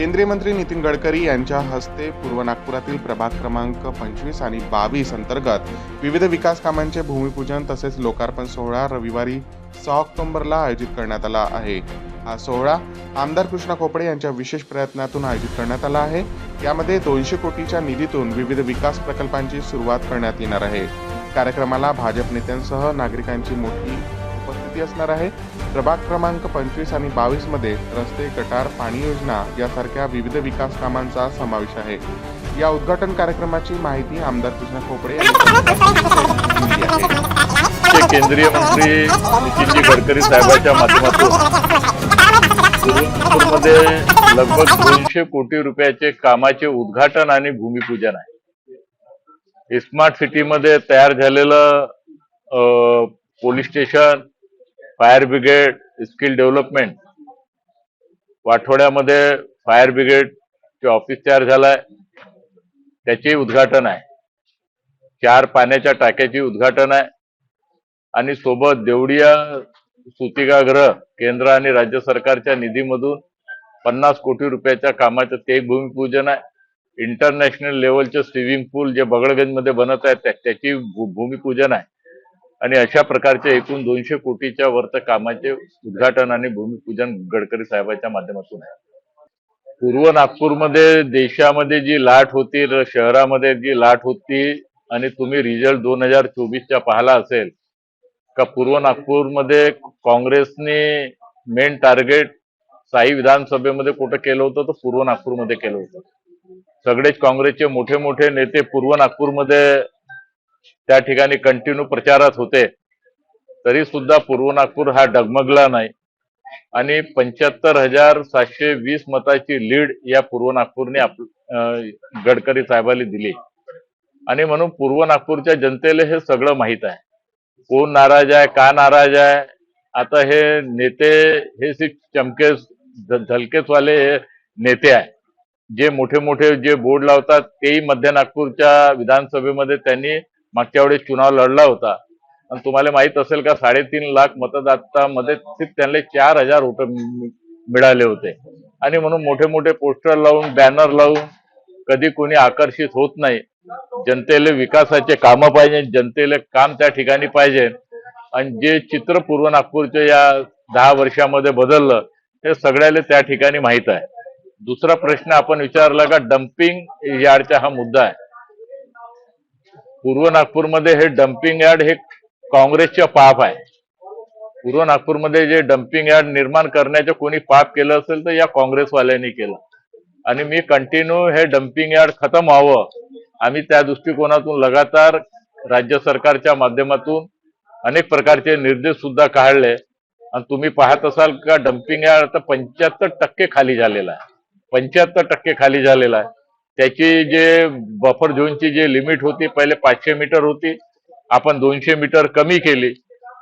केंद्रीय मंत्री नितीन गडकरी यांच्या हस्ते पूर्व नागपुरातील प्रभाग क्रमांक पंचवीस आणि बावीस अंतर्गत विविध विकास कामांचे भूमिपूजन तसेच लोकार्पण सोहळा रविवारी सहा ऑक्टोबरला आयोजित करण्यात आला आहे. हा सोहळा आमदार कृष्णा खोपडे यांच्या विशेष प्रयत्नातून आयोजित करण्यात आला आहे. यामध्ये दोनशे कोटीच्या निधीतून विविध विकास प्रकल्पांची सुरुवात करण्यात येणार आहे. कार्यक्रमाला भाजप नेत्यांसह नागरिकांची मोठी माहिती असणार आहे. प्रभाग क्रमांक पंचवीस आणि बावीसमध्ये रस्ते गटार पाणी योजना यासारख्या विविध विकास कामांचा समावेश आहे. या उद्घाटन कार्यक्रमाची माहिती आमदार कृष्णा खोपडे केंद्रीय मंत्री नितीनजी गडकरी साहेबांच्या माध्यमातून मध्ये लगभग दोनशे कोटी रुपयाचे कामाचे उद्घाटन आणि भूमिपूजन आहे. स्मार्ट सिटीमध्ये तयार झालेलं police station fire brigade skill development. वाठोड्यामध्ये fire ब्रिगेडचे ऑफिस तयार झालंय. त्याचे उद्घाटन आहे. चार पाण्याच्या टाक्याचे उद्घाटन आहे. आणि सोबत देवडिया सुतिकागृह केंद्र आणि राज्य सरकारच्या निधीमधून पन्नास कोटी रुपयाच्या कामाचं ते भूमिपूजन आहे. इंटरनॅशनल लेवलचं स्विमिंग पूल जे बगडगंजमध्ये बनत आहे त्याची भू- भूमिपूजन आहे. आणि अशा प्रकारचे एकूण दोनशे कोटीच्या वरचं कामाचे उद्घाटन आणि भूमिपूजन गडकरी साहेबांच्या माध्यमातून आहे. पूर्व नागपूरमध्ये देशामध्ये जी लाट होती शहरामध्ये जी लाट होती आणि तुम्ही रिझल्ट दोन हजार चोवीसच्या पाहिला असेल का पूर्व नागपूरमध्ये काँग्रेसने मेन टार्गेट साई विधानसभेमध्ये कुठं केलं होतं तर पूर्व नागपूरमध्ये केलं होतं. सगळेच काँग्रेसचे मोठे मोठे नेते पूर्व नागपूरमध्ये त्या ठिकाणी कंटिन्यू प्रचारात होते. तरी सुद्धा पूर्व नागपूर हा डगमगला नाही. आणि पंच्याहत्तर हजार सातशे वीस मताची लीड या पूर्व नागपूरने आप गडकरी साहेबांनी दिली. आणि म्हणून पूर्व नागपूरच्या जनतेला हे सगळं माहीत आहे. कोण नाराज आहे का नाराज आहे? आता हे नेते हे सिर्फ चमके झलकेसवाले हे नेते आहे. जे मोठे मोठे जे बोर्ड लावतात तेही मध्य नागपूरच्या विधानसभेमध्ये त्यांनी मागच्या वेळेस चुनाव लढला होता. आणि तुम्हाला माहीत असेल का साडेतीन लाख मतदातामध्ये त्यांना चार हजार रुपये मिळाले होते. आणि म्हणून मोठे मोठे पोस्टर लावून बॅनर लावून कधी कोणी आकर्षित होत नाही. जनतेला विकासाचे कामं पाहिजे जनतेला काम त्या ठिकाणी पाहिजे. आणि जे चित्र पूर्व नागपूरच्या या दहा वर्षामध्ये बदललं हे सगळ्याला त्या ठिकाणी माहीत आहे. दुसरा प्रश्न आपण विचारला का डम्पिंग यार्डचा हा मुद्दा आहे. पूर्व नागपूरमध्ये हे डम्पिंग यार्ड हे काँग्रेसचे पाप आहे. पूर्व नागपूरमध्ये जे डम्पिंग यार्ड निर्माण करण्याचं कोणी पाप केलं असेल तर या काँग्रेसवाल्यांनी केलं. आणि मी कंटिन्यू हे डम्पिंग यार्ड खतम व्हावं आम्ही त्या दृष्टिकोनातून लगातार राज्य सरकारच्या माध्यमातून अनेक प्रकारचे निर्देश सुद्धा काढले. आणि तुम्ही पाहत असाल का डम्पिंग यार्ड आता पंच्याहत्तर टक्के खाली झालेला आहे. पंच्याहत्तर टक्के खाली झालेला आहे. त्याची जे बफर झोनची जे लिमिट होती पहिले पाचशे मीटर होती आपण दोनशे मीटर कमी केली.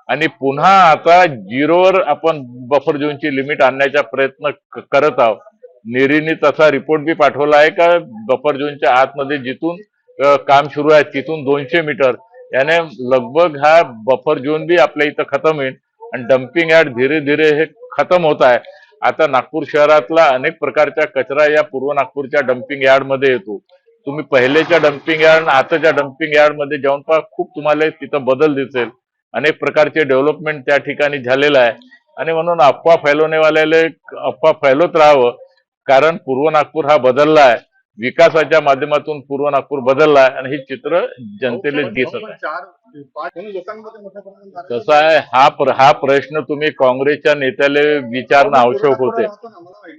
आणि पुन्हा आता झिरोवर आपण बफर झोनची लिमिट आणण्याचा प्रयत्न करत आहोत. नेरीने तसा रिपोर्ट बी पाठवला आहे का बफर झोनच्या आतमध्ये जिथून काम सुरू आहे तिथून दोनशे मीटर. याने लगभग हा बफर झोन बी आपल्या इथं खतम होईल. आणि डम्पिंग यार्ड धीरे धीरे हे खतम होत आहे. आता नागपूर शहरातला अनेक प्रकारचा कचरा या पूर्व नागपूरच्या डम्पिंग यार्डमध्ये येतो. तुम्ही पहिलेच्या डम्पिंग यार्ड आणि आताच्या डम्पिंग यार्डमध्ये जाऊन पहा खूप तुम्हाला तिथं बदल दिसेल. अनेक प्रकारचे डेव्हलपमेंट त्या ठिकाणी झालेलं आहे. आणि म्हणून अफवा फैलवणेवाल्याला अफवा फैलवत राहावं कारण पूर्व नागपूर हा बदलला आहे. विकासाच्या माध्यमातून पूर्व नागपूर बदलला आहे आणि हे चित्र जनतेला दिसत आहे. कसं आहे हा प्र- हा प्रश्न तुम्ही काँग्रेसच्या नेत्याला विचारणं आवश्यक होते.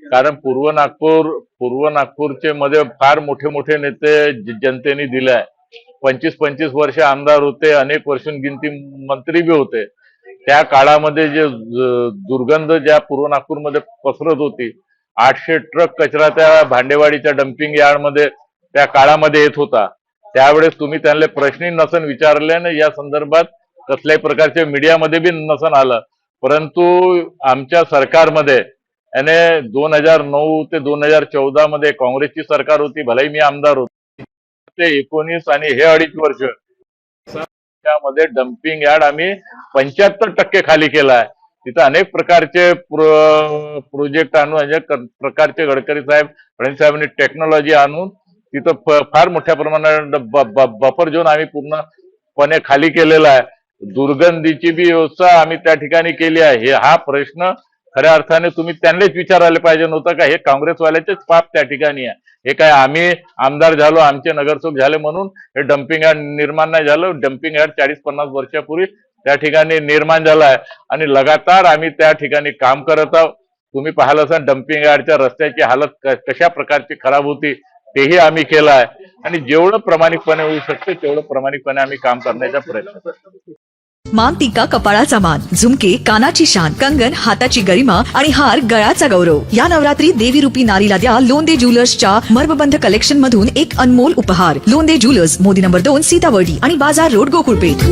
कारण पूर्व नागपूर पूर्व नागपूरचे मध्ये फार मोठे मोठे नेते जनतेने दिले आहे पंचवीस पंचवीस वर्ष आमदार होते अनेक वर्षून गिनती मंत्री बी होते. त्या काळामध्ये जे ज- दुर्गंध ज्या पूर्व नागपूरमध्ये पसरत होती आठशे ट्रक कचरा त्या भांडेवाडीच्या डम्पिंग यार्डमध्ये त्या काळामध्ये येत होता. त्यावेळेस तुम्ही त्यांना प्रश्नही नसन विचारले आणि या संदर्भात कसल्याही प्रकारच्या मीडियामध्ये बी नसन आलं. परंतु आमच्या सरकारमध्ये याने दोन हजार नऊ ते दोन हजार चौदा मध्ये काँग्रेसची सरकार होती भलेही मी आमदार होतो. ते एकोणीस आणि हे अडीच वर्ष त्यामध्ये डम्पिंग यार्ड आम्ही पंच्याहत्तर टक्के खाली केला आहे तिथं अनेक प्रकारचे प्रोजेक्ट आणून अनेक प्रकारचे गडकरी साहेब फडणवीस साहेबांनी टेक्नॉलॉजी आणून तिथं फार मोठ्या प्रमाणात बफर झोन आम्ही पूर्णपणे खाली केलेला आहे. दुर्गंधीची बी व्यवस्था आम्ही त्या ठिकाणी केली आहे. हे हा प्रश्न खऱ्या अर्थाने तुम्ही त्यांनाच विचारायला पाहिजे नव्हतं का? हे काँग्रेसवाल्याचेच पाप त्या ठिकाणी आहे. हे काय आम्ही आमदार झालो आमचे नगरसेवक झाले म्हणून? हे डम्पिंग यार्ड निर्माण नाही झालं. डम्पिंग यार्ड चाळीस पन्नास वर्षापूर्वी त्या ठिकाणी निर्माण झालं आहे आणि लगातार आम्ही त्या ठिकाणी काम करत आहोत. तुम्ही पाहिलं असाल डम्पिंग यार्डच्या रस्त्याची हालत क- कशा प्रकारची खराब होती तेही आम्ही केलं आहे आणि जेवढं प्रामाणिकपणे होऊ शकते तेवढं प्रामाणिकपणे आम्ही काम करण्याचा प्रयत्न करतो. मान टिक्का कपाळाचा मान झुमके कानाची शान कंगन हाताची गरिमा आणि हार गळ्याचा गौरव. या नवरात्री देवी रूपी नारीला द्या लोंदे ज्वेलर्सच्या मर्मबंध कलेक्शन मधून एक अनमोल उपहार. लोंदे ज्वेलर्स मोदी नंबर दोन सीतावर्डी आणि बाजार रोड गोकुळपेठ.